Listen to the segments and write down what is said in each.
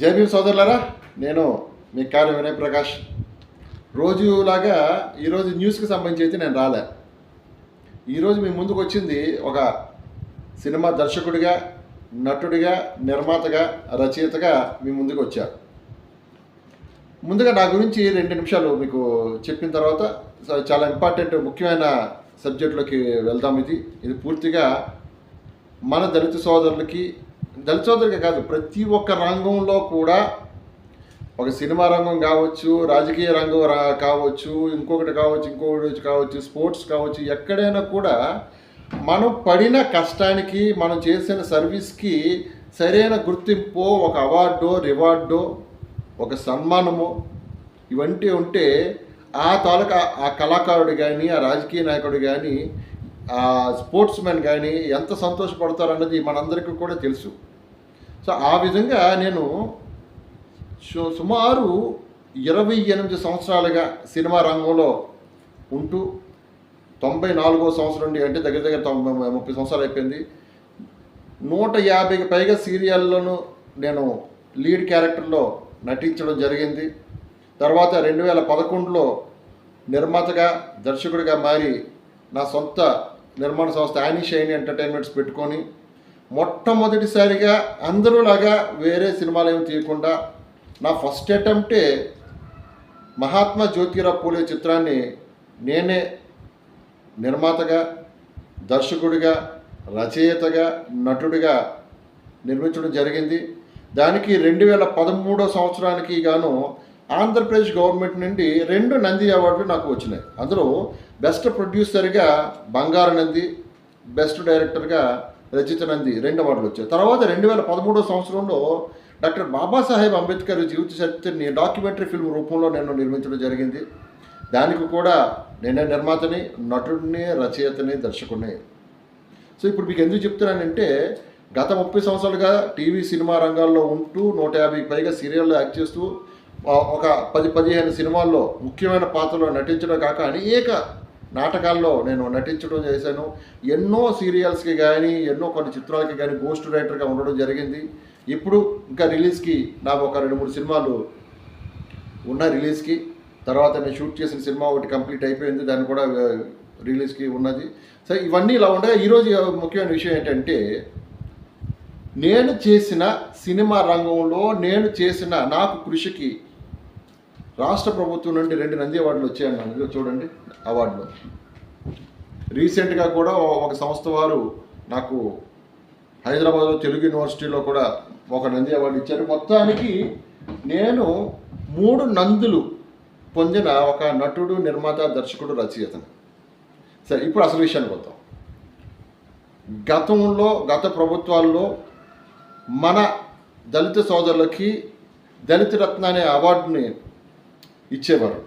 JB సోదరులారా నేను మీ కార్య వినయ్ ప్రకాష్. రోజులాగా ఈరోజు న్యూస్కి సంబంధించి అయితే నేను రాలే. ఈరోజు మీ ముందుకు వచ్చింది ఒక సినిమా దర్శకుడిగా నటుడిగా నిర్మాతగా రచయితగా మీ ముందుకు వచ్చా. ముందుగా నా గురించి రెండు నిమిషాలు మీకు చెప్పిన తర్వాత చాలా ఇంపార్టెంట్ ముఖ్యమైన సబ్జెక్టులోకి వెళ్దాం ఇది. ఇది పూర్తిగా మన దళిత సోదరులకి దళిత సోదరులకి కాదు ప్రతి ఒక్క రంగంలో కూడా ఒక సినిమా రంగం కావచ్చు రాజకీయ రంగం రా- కావచ్చు ఇంకొకటి కావచ్చు ఇంకొకటి కావచ్చు స్పోర్ట్స్ కావచ్చు ఎక్కడైనా కూడా మనం పడిన కష్టానికి మనం చేసిన సర్వీస్కి సరైన గుర్తింపు ఒక అవార్డో రివార్డో ఒక సన్మానము ఇవంటి ఉంటే ఆ తాలూకా ఆ కళాకారుడు కానీ ఆ రాజకీయ నాయకుడు కానీ స్పోర్ట్స్ మెన్ కానీ ఎంత సంతోషపడతారన్నది మనందరికీ కూడా తెలుసు. సో ఆ విధంగా నేను సుమారు ఇరవై ఎనిమిది సంవత్సరాలుగా సినిమా రంగంలో ఉంటూ తొంభై నాలుగో సంవత్సరం నుండి అంటే దగ్గర దగ్గర తొంభై ముప్పై సంవత్సరాలు అయిపోయింది. నూట యాభైకి పైగా సీరియల్లోనూ నేను లీడ్ క్యారెక్టర్లో నటించడం జరిగింది. తర్వాత రెండు వేల పదకొండులో నిర్మాతగా దర్శకుడిగా మారి నా సొంత నిర్మాణ సంస్థ యానీ షైని ఎంటర్టైన్మెంట్స్ పెట్టుకొని మొట్టమొదటిసారిగా అందరూలాగా వేరే సినిమాలు ఏమి తీయకుండా నా ఫస్ట్ అటెంప్టే మహాత్మా జ్యోతిరావు పూలే చిత్రాన్ని నేనే నిర్మాతగా దర్శకుడిగా రచయితగా నటుడిగా నిర్మించడం జరిగింది. దానికి రెండు వేల పదమూడో సంవత్సరానికి గాను ఆంధ్రప్రదేశ్ గవర్నమెంట్ నుండి రెండు నంది అవార్డులు నాకు వచ్చినాయి. అందులో బెస్ట్ ప్రొడ్యూసర్గా బంగారు నంది బెస్ట్ డైరెక్టర్గా రచిత నంది రెండు అవార్డులు వచ్చాయి. తర్వాత రెండు వేల పదమూడో సంవత్సరంలో డాక్టర్ బాబాసాహెబ్ అంబేద్కర్ జీవిత చరిత్రని డాక్యుమెంటరీ ఫిల్మ్ రూపంలో నేను నిర్మించడం జరిగింది. దానికి కూడా నేనే నిర్మాతని నటుడిని రచయితని దర్శకుడిని. సో ఇప్పుడు మీకు ఎందుకు చెప్తున్నానంటే గత ముప్పై సంవత్సరాలుగా టీవీ సినిమా రంగాల్లో ఉంటూ నూట యాభైకి పైగా సీరియల్లో యాక్ట్ చేస్తూ ఒక పది పదిహేను సినిమాల్లో ముఖ్యమైన పాత్రలో నటించడం కాక అనేక నాటకాల్లో నేను నటించడం చేశాను. ఎన్నో సీరియల్స్కి కానీ ఎన్నో కొన్ని చిత్రాలకి కానీ గోస్ట్ రైటర్గా ఉండడం జరిగింది. ఇప్పుడు ఇంకా రిలీజ్కి నాకు ఒక రెండు మూడు సినిమాలు ఉన్న రిలీజ్కి తర్వాత నేను షూట్ చేసిన సినిమా ఒకటి కంప్లీట్ అయిపోయింది. దాన్ని కూడా రిలీజ్కి ఉన్నది. సో ఇవన్నీ ఇలా ఉండగా ఈరోజు ముఖ్యమైన విషయం ఏంటంటే నేను చేసిన సినిమా రంగంలో నేను చేసిన నాకు కృషికి రాష్ట్ర ప్రభుత్వం నుండి రెండు నంది అవార్డులు వచ్చాయన్నాను చూడండి అవార్డులు. రీసెంట్గా కూడా ఒక సంస్థ వారు నాకు హైదరాబాద్లో తెలుగు యూనివర్సిటీలో కూడా ఒక నంది అవార్డు ఇచ్చారు. మొత్తానికి నేను మూడు నందులు పొందిన ఒక నటుడు నిర్మాత దర్శకుడు రచయితను సరే ఇప్పుడు అసలు విషయానికి వద్దాం. గతంలో గత ప్రభుత్వాల్లో మన దళిత సోదరులకి దళిత రత్న అనే అవార్డుని ఇచ్చేవారు.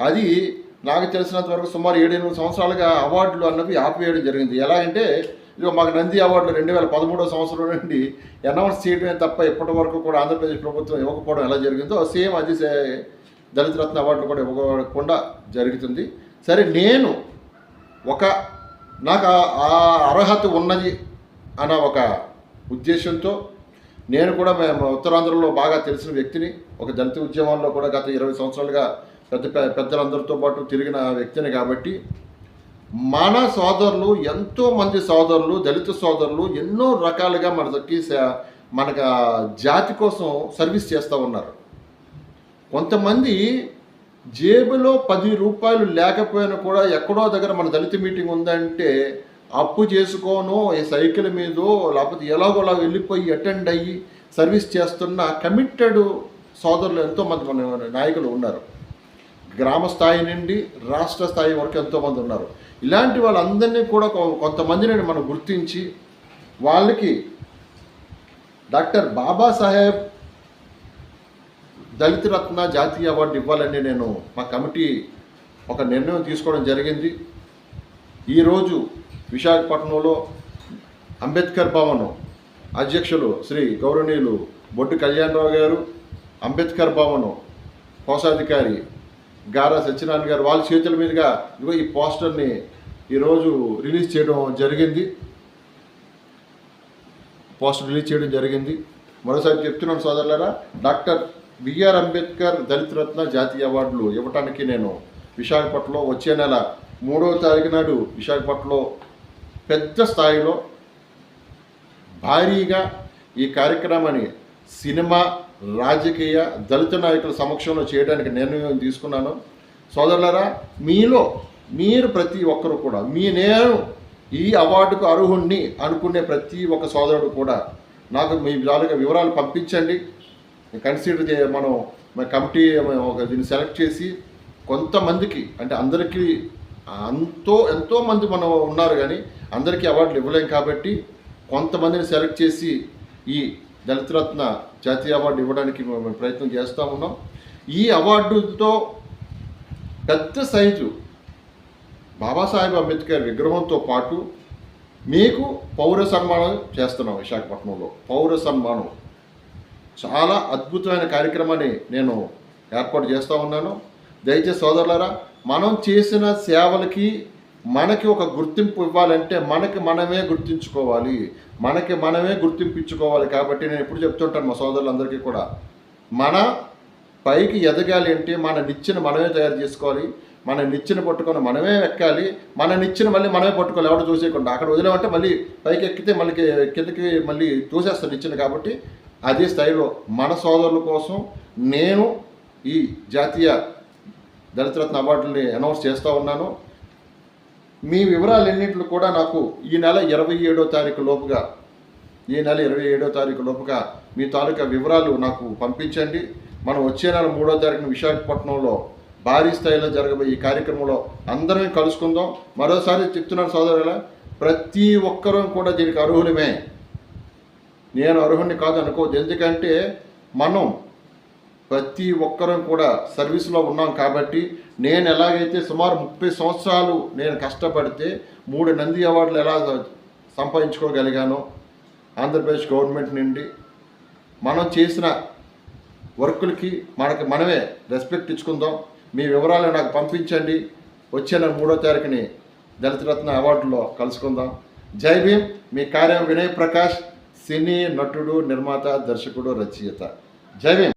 అది నాకు తెలిసినంత వరకు సుమారు ఏడెనిమిది సంవత్సరాలుగా అవార్డులు అన్నవి ఆపివేయడం జరిగింది. ఎలాగంటే ఇదిగో మాకు నంది అవార్డులు రెండు వేల పదమూడో సంవత్సరం నుండి అనౌన్స్ చేయడమే తప్ప ఇప్పటి వరకు కూడా ఆంధ్రప్రదేశ్ ప్రభుత్వం ఇవ్వకపోవడం ఎలా జరిగిందో సేమ్ అది సే- దళిత రత్న అవార్డులు కూడా ఇవ్వకుండా జరుగుతుంది. సరే నేను ఒక నాకు ఆ అర్హత ఉన్నది అన్న ఒక ఉద్దేశంతో నేను కూడా మేము ఉత్తరాంధ్రలో బాగా తెలిసిన వ్యక్తిని ఒక దళిత ఉద్యమాల్లో కూడా గత ఇరవై సంవత్సరాలుగా పెద్ద పెద్దలందరితో పాటు తిరిగిన వ్యక్తిని కాబట్టి మన సోదరులు ఎంతో మంది సోదరులు దళిత సోదరులు ఎన్నో రకాలుగా మనకి మనకు జాతి కోసం సర్వీస్ చేస్తూ ఉన్నారు. కొంతమంది జేబులో పది రూపాయలు లేకపోయినా కూడా ఎక్కడో దగ్గర మన దళిత మీటింగ్ ఉందంటే అప్పు చేసుకోను ఈ సైకిల్ మీద లేకపోతే ఎలాగోలా వెళ్ళిపోయి అటెండ్ అయ్యి సర్వీస్ చేస్తున్న కమిటెడ్ సోదరులు ఎంతోమంది మన నాయకులు ఉన్నారు. గ్రామ స్థాయి నుండి రాష్ట్ర స్థాయి వరకు ఎంతోమంది ఉన్నారు. ఇలాంటి వాళ్ళందరినీ కూడా కొంతమందిని మనం గుర్తించి వాళ్ళకి డాక్టర్ బాబాసాహెబ్ దళిత రత్న జాతీయ అవార్డు ఇవ్వాలని నేను మా కమిటీ ఒక నిర్ణయం తీసుకోవడం జరిగింది. ఈరోజు విశాఖపట్నంలో అంబేద్కర్ భవన్ అధ్యక్షులు శ్రీ గౌరవనీయులు బొడ్డు కళ్యాణరావు గారు అంబేద్కర్ భవన్ కోశాధికారి గారా సత్యనారాయణ గారు వాళ్ళ చేతుల మీదుగా ఇదిగో ఈ పోస్టర్ని ఈరోజు రిలీజ్ చేయడం జరిగింది. పోస్టర్ రిలీజ్ చేయడం జరిగింది. మరోసారి చెప్తున్నాను సోదరులారా డాక్టర్ బిఆర్ అంబేద్కర్ దళిత రత్న జాతీయ అవార్డులు ఇవ్వటానికి నేను విశాఖపట్నంలో వచ్చే నెల మూడవ తారీఖు నాడు విశాఖపట్నంలో పెద్ద స్థాయిలో భారీగా ఈ కార్యక్రమాన్ని సినిమా రాజకీయ దళిత నాయకుల సమక్షంలో చేయడానికి నిర్ణయం తీసుకున్నాను. సోదరులరా మీలో మీరు ప్రతి ఒక్కరు కూడా మీ నేను ఈ అవార్డుకు అర్హుణ్ణి అనుకునే ప్రతి ఒక్క సోదరుడు కూడా నాకు మీ విధాలుగా వివరాలు పంపించండి. కన్సిడర్ చే మనం కమిటీ ఒక దీన్ని సెలెక్ట్ చేసి కొంతమందికి అంటే అందరికీ అంతో ఎంతోమంది మనం ఉన్నారు కానీ అందరికీ అవార్డులు ఇవ్వలేం కాబట్టి కొంతమందిని సెలెక్ట్ చేసి ఈ దళితరత్న జాతీయ అవార్డు ఇవ్వడానికి మేము ప్రయత్నం చేస్తూ ఉన్నాం. ఈ అవార్డుతో పెద్ద సైజు బాబాసాహెబ్ అంబేద్కర్ విగ్రహంతో పాటు మీకు పౌర సన్మానం చేస్తున్నాం విశాఖపట్నంలో. పౌర సన్మానం. చాలా అద్భుతమైన కార్యక్రమాన్ని నేను ఏర్పాటు చేస్తూ ఉన్నాను. దయచేసి సోదరులారా మనం చేసిన సేవలకి మనకి ఒక గుర్తింపు ఇవ్వాలంటే మనకి మనమే గుర్తించుకోవాలి. మనకి మనమే గుర్తింపించుకోవాలి కాబట్టి నేను ఎప్పుడు చెప్తుంటాను మా సోదరులందరికీ కూడా. మన పైకి ఎదగాలి అంటే మన నిచ్చెన మనమే తయారు చేసుకోవాలి. మన నిచ్చెన పట్టుకొని మనమే ఎక్కాలి. మన నిచ్చెన మళ్ళీ మనమే పట్టుకోవాలి. ఎవరు చూసేయకుండా. అక్కడ వదిలేమంటే మళ్ళీ పైకి ఎక్కితే మళ్ళీ కిందకి మళ్ళీ చూసేస్తాను నిచ్చెన కాబట్టి అదే స్థాయిలో మన సోదరుల కోసం నేను ఈ జాతీయ దళితరత్న అవార్డుని అనౌన్స్ చేస్తూ ఉన్నాను. మీ వివరాలన్నింటిలో కూడా నాకు ఈ నెల ఇరవై ఏడో తారీఖు లోపుగా ఈ నెల ఇరవై ఏడో తారీఖు లోపుగా మీ తాలూకా వివరాలు నాకు పంపించండి. మనం వచ్చే నెల మూడో తారీఖున విశాఖపట్నంలో భారీ స్థాయిలో జరగబోయే ఈ కార్యక్రమంలో అందరం కలుసుకుందాం. మరోసారి చెప్తున్నాను సోదరుల ప్రతి ఒక్కరూ కూడా దీనికి అర్హులమే. నేను అర్హుడిని కాదు అనుకోవద్దు ఎందుకంటే మనం ప్రతి ఒక్కరం కూడా సర్వీస్లో ఉన్నాం కాబట్టి నేను ఎలాగైతే సుమారు ముప్పై సంవత్సరాలు నేను కష్టపడితే మూడు నంది అవార్డులు ఎలా సంపాదించుకోగలిగానో ఆంధ్రప్రదేశ్ గవర్నమెంట్ నుండి మనం చేసిన వర్కులకి మనకి మనమే రెస్పెక్ట్ ఇచ్చుకుందాం. మీ వివరాలు నాకు పంపించండి. వచ్చే నెల మూడో తారీఖుని దళితరత్న అవార్డులో కలుసుకుందాం. జై భీమ్. మీ కార్యం వినయ్ ప్రకాష్ సినీ నటుడు నిర్మాత దర్శకుడు రచయిత. జై భీమ్.